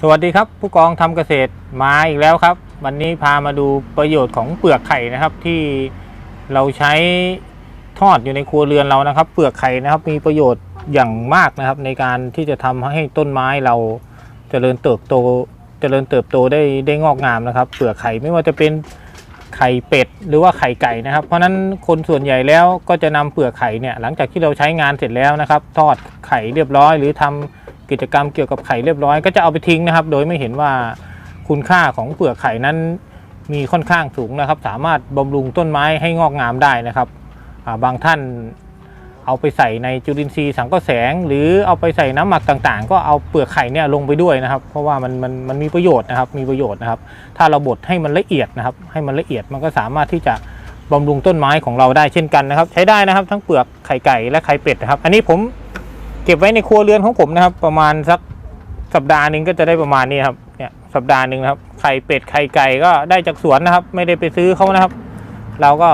สวัสดีครับผู้กองทำเกษตรมาอีกแล้วครับ วันนี้พามาดูประโยชน์ของเปลือกไข่นะครับ ที่เราใช้ทอดอยู่ในครัวเรือนเรานะครับ เปลือกไข่นะครับ มีประโยชน์อย่างมากนะครับ ในการที่จะทำให้ต้นไม้เราเจริญเติบโตเจริญเติบโตได้ได้งอกงามนะครับ เปลือกไข่ไม่ว่าจะเป็นไข่เป็ดหรือว่าไข่ไก่นะครับ เพราะฉะนั้นคนส่วนใหญ่แล้วก็จะนำเปลือกไข่เนี่ยหลังจากที่เราใช้งานเสร็จแล้วนะครับ ทอดไข่เรียบร้อย หรือทำ กิจกรรมเกี่ยวกับไข่เรียบร้อยก็จะเอาไปทิ้งนะครับ โดยไม่เห็นว่าคุณค่าของเปลือกไข่นั้นมีค่อนข้างสูงนะครับ สามารถบำรุงต้นไม้ให้งอกงามได้นะครับาบางท่านเอาไปใส่ในจุลินทรีย์สังเคราะห์แสง หรือเอาไปใส่น้ำหมักต่างๆ ก็เอาเปลือกไข่เนี่ยลงไปด้วยนะครับ เพราะว่ามันมันมันมีประโยชน์นะครับ มีประโยชน์นะครับ ถ้าเราบดให้มันละเอียดนะครับ ให้มันละเอียดมันก็สามารถที่จะบำรุงต้นไม้ของเราได้เช่นกันนะครับ ใช้ได้นะครับ ทั้งเปลือกไข่ไก่และไข่เป็ดนะครับ อันนี้ผม เก็บไว้ในครัวเรือนของผมนะครับ ประมาณสักสัปดาห์หนึ่งก็จะได้ประมาณนี้ครับเนี่ยสัปดาห์หนึ่งนะครับไข่เป็ดไข่ไก่ก็ได้จากสวนนะครับ ไม่ได้ไปซื้อเขานะครับ เราก็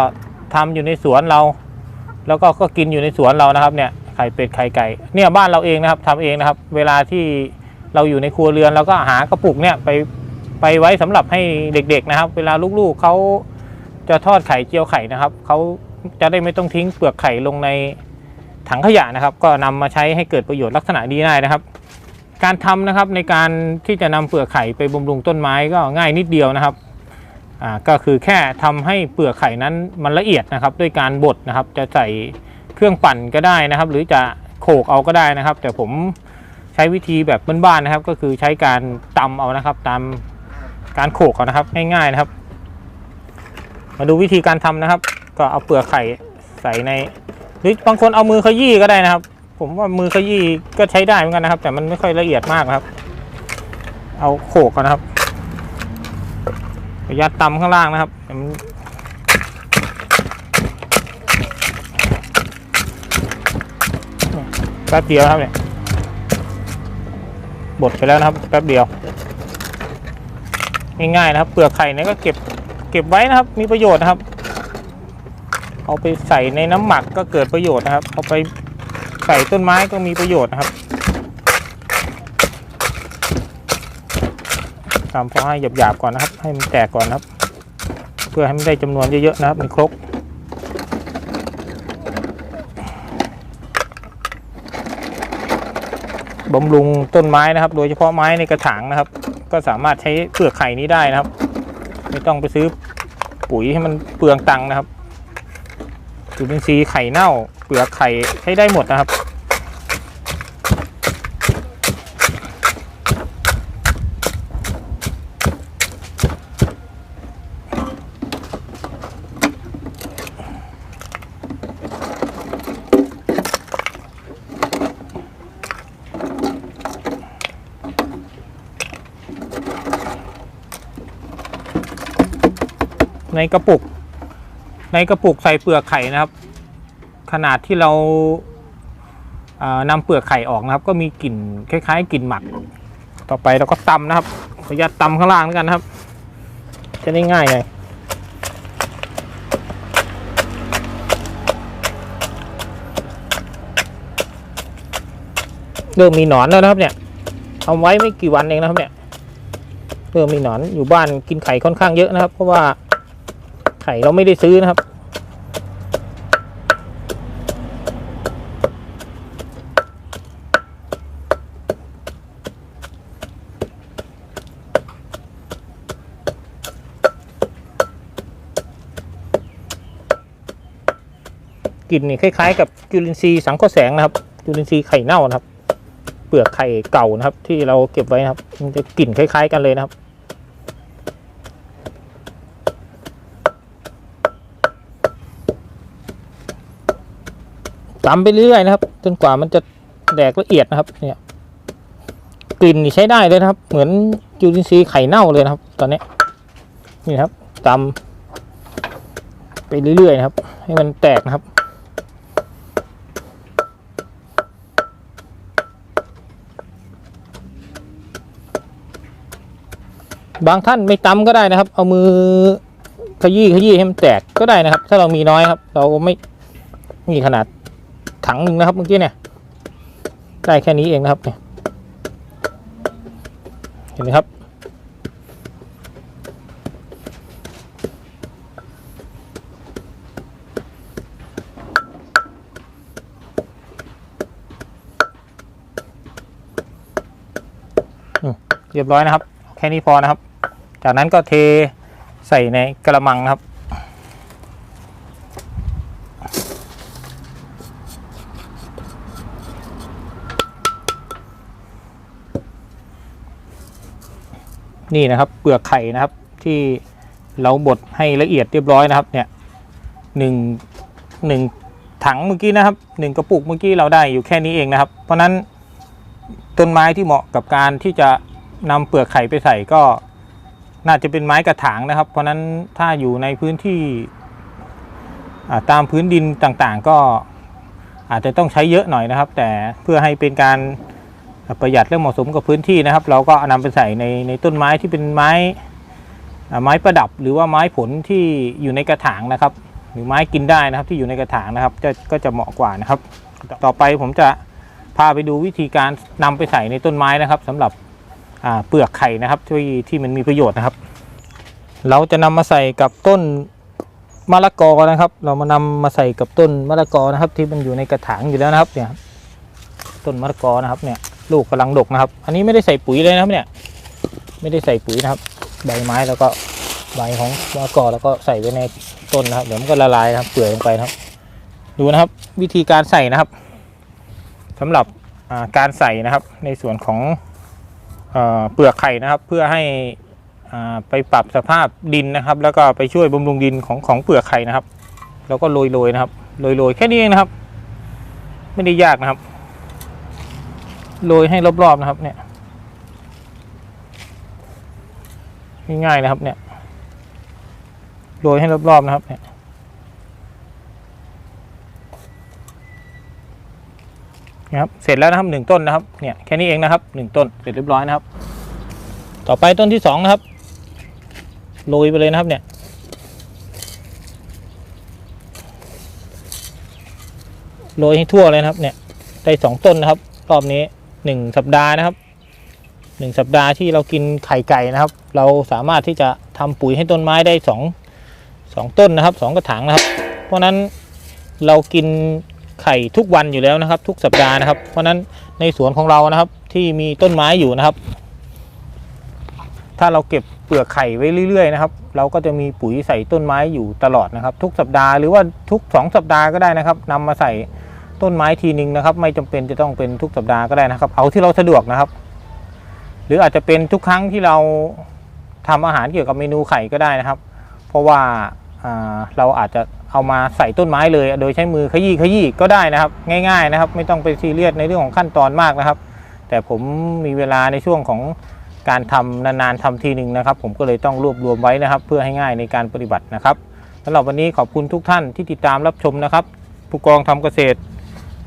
ทำอยู่ในสวนเรา แล้วก็ก็กินอยู่ในสวนเรานะครับเนี่ยไข่เป็ดไข่ไก่เนี่ยบ้านเราเองนะครับทำเองนะครับ เวลาที่เราอยู่ในครัวเรือนเราก็หากระปุกเนี่ยไปไปไว้สำหรับให้เด็ก ๆนะครับ เวลาลูกๆเขาจะทอดไข่เจียวไข่นะครับเขาจะได้ไม่ต้องทิ้งเปลือกไข่ลงใน ถังขยะนะครับ ก็นำมาใช้ให้เกิดประโยชน์ลักษณะนี้ได้นะครับ การทำนะครับในการที่จะนำเปลือกไข่ไปบำรุงต้นไม้ก็ง่ายนิดเดียวนะครับอ่าก็คือแค่ทำให้เปลือกไข่นั้นมันละเอียดนะครับ ด้วยการบดนะครับ จะใส่เครื่องปั่นก็ได้นะครับ หรือจะโขกเอาก็ได้นะครับ แต่ผมใช้วิธีแบบบ้านๆนะครับ ก็คือใช้การตำเอานะครับตามการโขกเอานะครับง่ายๆนะครับ มาดูวิธีการทำนะครับ ก็เอาเปลือกไข่ใส่ใน หรือบางคนเอามือขยี้ก็ได้นะครับ ผมว่ามือขยี้ก็ใช้ได้เหมือนกันนะครับ แต่มันไม่ค่อยละเอียดมากครับ เอาโขกกันนะครับยัดตำข้างล่างนะครับแต่มันแป๊บเดียวครับเนี่ยบดไปแล้วนะครับแป๊บเดียวง่ายๆนะครับ เปลือกไข่เนี่ยก็เก็บเก็บไว้นะครับ มีประโยชน์นะครับ เอาไปใส่ในน้ำหมักก็เกิดประโยชน์นะครับ เอาไปใส่ต้นไม้ก็มีประโยชน์นะครับทำพอให้หยาบๆก่อนนะครับ ให้มันแตกก่อนนะครับ เพื่อให้มันได้จำนวนเยอะๆนะครับในครกบำรุงต้นไม้นะครับ โดยเฉพาะไม้ในกระถางนะครับ ก็สามารถใช้เปลือกไข่นี้ได้นะครับ ไม่ต้องไปซื้อปุ๋ยให้มันเปลืองตังค์นะครับ จุลินทรีย์ไข่เน่า เปลือกไข่ใช้ได้หมดนะครับ ในกระปุก ในกระปุกใส่เปลือกไข่นะครับ ขนาดที่เราเอ่อนำเปลือกไข่ออกนะครับ ก็มีกลิ่นคล้ายๆกลิ่นหมัก ต่อไปเราก็ตำนะครับขออนุญาตตำข้างล่างแล้วกันนะครับ จะได้ง่ายไงเริ่มมีหนอนแล้วนะครับเนี่ยเอาไว้ไม่กี่วันเองนะครับเนี่ยเริ่มมีหนอนอยู่บ้านกินไข่ค่อนข้างเยอะนะครับ เพราะว่า ไข่เราไม่ได้ซื้อนะครับ กลิ่นนี่คล้าย ๆ กับจุลินทรีย์สังเคราะห์แสงนะครับ จุลินทรีย์ไข่เน่านะครับ เปลือกไข่เก่านะครับ ที่เราเก็บไว้นะครับ มันจะกลิ่นคล้าย ๆ กันเลยนะครับ ตำไปเรื่อยนะครับ จนกว่ามันจะแดกละเอียดนะครับ เนี่ย กลิ่นนี่ใช้ได้เลยนะครับ เหมือนจุลินทรีย์ไข่เน่าเลยนะครับ ตอนนี้นี่นครับตำไปเรื่อยๆนะครับ ให้มันแตกนะครับบางท่านไม่ตำก็ได้นะครับ เอามือขยี้ขยี้ให้มันแตกก็ได้นะครับ ถ้าเรามีน้อยครับ เราไม่มีขนาด ถังหนึ่งนะครับเมื่อกี้เนี่ยได้แค่นี้เองนะครับเนี่ยเห็นไหมครับ เรียบร้อยนะครับ แค่นี้พอนะครับ จากนั้นก็เทใส่ในกระมังนะครับ นี่นะครับ เปลือกไข่นะครับที่เราบดให้ละเอียดเรียบร้อยนะครับ เนี่ยหนึ่งหนึ่งถังเมื่อกี้นะครับหนึ่งกระปุกเมื่อกี้เราได้อยู่แค่นี้เองนะครับ เพราะฉะนั้นต้นไม้ที่เหมาะกับการที่จะนำเปลือกไข่ไปใส่ก็น่าจะเป็นไม้กระถางนะครับ เพราะฉะนั้นถ้าอยู่ในพื้นที่ตามพื้นดินต่างๆ ก็อาจจะต้องใช้เยอะหน่อยนะครับ แต่เพื่อให้เป็นการ ประหยัดและเหมาะสมกับพื้นที่นะครับ เราก็เอานำไปใส่ในในต้นไม้ที่เป็นไม้ไม้ประดับหรือว่าไม้ผลที่อยู่ในกระถางนะครับ หรือไม้กินได้นะครับที่อยู่ในกระถางนะครับจะก็จะเหมาะกว่านะครับ ต่อไปผมจะพาไปดูวิธีการนำไปใส่ในต้นไม้นะครับสำหรับเปลือกไข่นะครับที่ที่มันมีประโยชน์นะครับ เราจะนำมาใส่กับต้นมะละกอนะครับ เรามานำมาใส่กับต้นมะละกอนะครับ ที่มันอยู่ในกระถางอยู่แล้วนะครับเนี่ยต้นมะละกอนะครับเนี่ย ลูกกำลังดกนะครับ อันนี้ไม่ได้ใส่ปุ๋ยเลยนะครับเนี่ย ไม่ได้ใส่ปุ๋ยนะครับ ใบไม้แล้วก็ใบของมะกอแล้วก็ใส่ไว้ในต้นนะครับ เดี๋ยวมันก็ละลายนะครับ เปื่อยลงไปนะครับ ดูนะครับ วิธีการใส่นะครับสำหรับการใส่นะครับ ในส่วนของเอเปลือกไข่นะครับ เพื่อให้ไปปรับสภาพดินนะครับ แล้วก็ไปช่วยบำรุงดินของของเปลือกไข่นะครับ แล้วก็โรยๆนะครับโรยๆแค่นี้เองนะครับ ไม่ได้ยากนะครับ โรยให้รอบๆนะครับ เนี่ยง่ายๆนะครับ เนี่ยโรยให้รอบๆนะครับ เนี่ยนะครับเสร็จแล้วนะครับหนึ่งต้นนะครับเนี่ยแค่นี้เองนะครับหนึ่งต้นเสร็จเรียบร้อยนะครับ ต่อไปต้นที่สองนะครับโรยไปเลยนะครับเนี่ยโรยให้ทั่วเลยนะครับ เนี่ยได้สองต้นนะครับ รอบนี้ หนึ่งสัปดาห์นะครับหนึ่งสัปดาห์ที่เรากินไข่ไก่นะครับ เราสามารถที่จะทำปุ๋ยให้ต้นไม้ได้สองสองต้นนะครับสองกระถางนะครับ เพราะฉะนั้นเรากินไข่ทุกวันอยู่แล้วนะครับ ทุกสัปดาห์นะครับ เพราะฉะนั้นในสวนของเรานะครับที่มีต้นไม้อยู่นะครับ ถ้าเราเก็บเปลือกไข่ไว้เรื่อยๆนะครับ เราก็จะมีปุ๋ยใส่ต้นไม้อยู่ตลอดนะครับ ทุกสัปดาห์หรือว่าทุกสองสัปดาห์ก็ได้นะครับนำมาใส่ ต้นไม้ทีนึงนะครับ ไม่จำเป็นจะต้องเป็นทุกสัปดาห์ก็ได้นะครับ เอาที่เราสะดวกนะครับ หรืออาจจะเป็นทุกครั้งที่เราทำอาหารเกี่ยวกับเมนูไข่ก็ได้นะครับ เพราะว่าอ่าเราอาจจะเอามาใส่ต้นไม้เลย โดยใช้มือขยี้ขยี้ก็ได้นะครับ ง่ายๆนะครับ ไม่ต้องไปซีเรียสในเรื่องของขั้นตอนมากนะครับ แต่ผมมีเวลาในช่วงของการทำนานๆทำทีหนึ่งนะครับ ผมก็เลยต้องรวบรวมไว้นะครับ เพื่อให้ง่ายในการปฏิบัตินะครับสำหรับวันนี้ขอบคุณทุกท่านที่ติดตามรับชมนะครับผู้กองทำเกษตร